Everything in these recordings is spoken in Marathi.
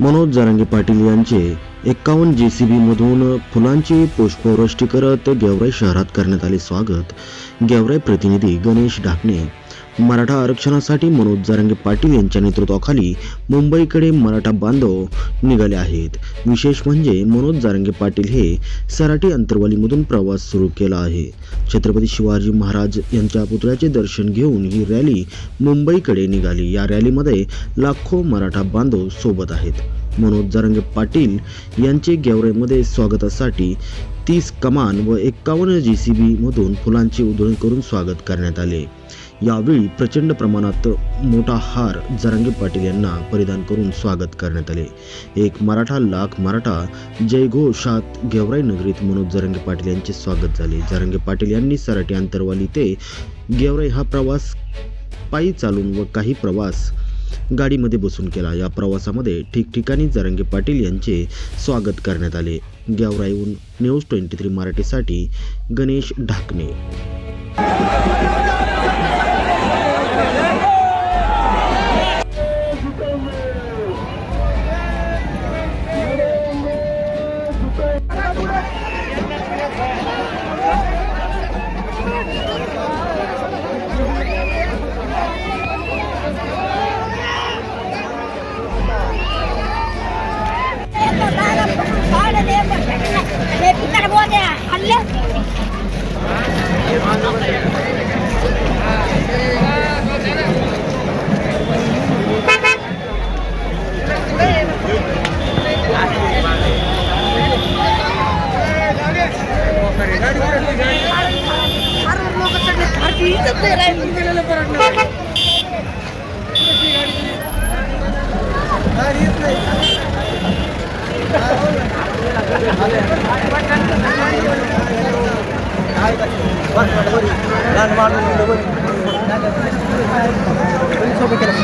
मनोज जारंगे पाटील यांचे एक्कावन्न जे सी बीमधून फुलांची पुष्पवृष्टी करत गेवराई शहरात करण्यात आले स्वागत. गेवराई प्रतिनिधी गणेश ढाकणे. मराठा आरक्षणासाठी मनोज जारंगे पाटील यांच्या नेतृत्वाखाली मुंबईकडे मराठा बांधव निघाले आहेत. विशेष म्हणजे मनोज जारंगे पाटील हे सराटी अंतरवालीमधून प्रवास सुरू केला आहे. छत्रपती शिवाजी महाराज यांच्या पुतळ्याचे दर्शन घेऊन ही रॅली मुंबईकडे निघाली. या रॅलीमध्ये लाखो मराठा बांधव सोबत आहेत. मनोज जारंगे पाटील यांचे गेवरेमध्ये स्वागतासाठी तीस कमान व एक्कावन्न जी सी बीमधून फुलांची उधळण करून स्वागत करण्यात आले. यावेळी प्रचंड प्रमाणात मोठा हार जरांगे पाटील यांना परिधान करून स्वागत करण्यात आले. एक मराठा लाख मराठा जयघोषात गेवराई नगरीत मनोज जरंगे पाटील यांचे स्वागत झाले. जरंगे पाटील यांनी सराटी अंतरवाली ते गेवराई हा प्रवास पायी चालून व काही प्रवास गाडीमध्ये बसून केला. या प्रवासामध्ये ठिकठिकाणी जरंगे पाटील यांचे स्वागत करण्यात आले. गेवराईहून न्यूज ट्वेंटी थ्री मराठीसाठी गणेश ढाकणे. Vale. ನಾನು ಮಾಡೋದು ಸೋಬೇಕಲ್ಲ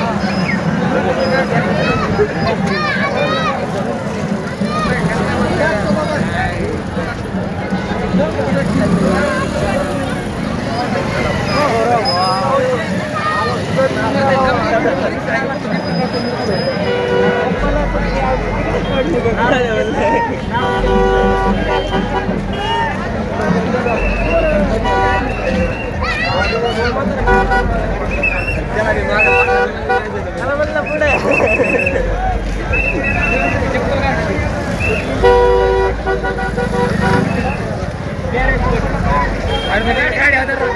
Gracias.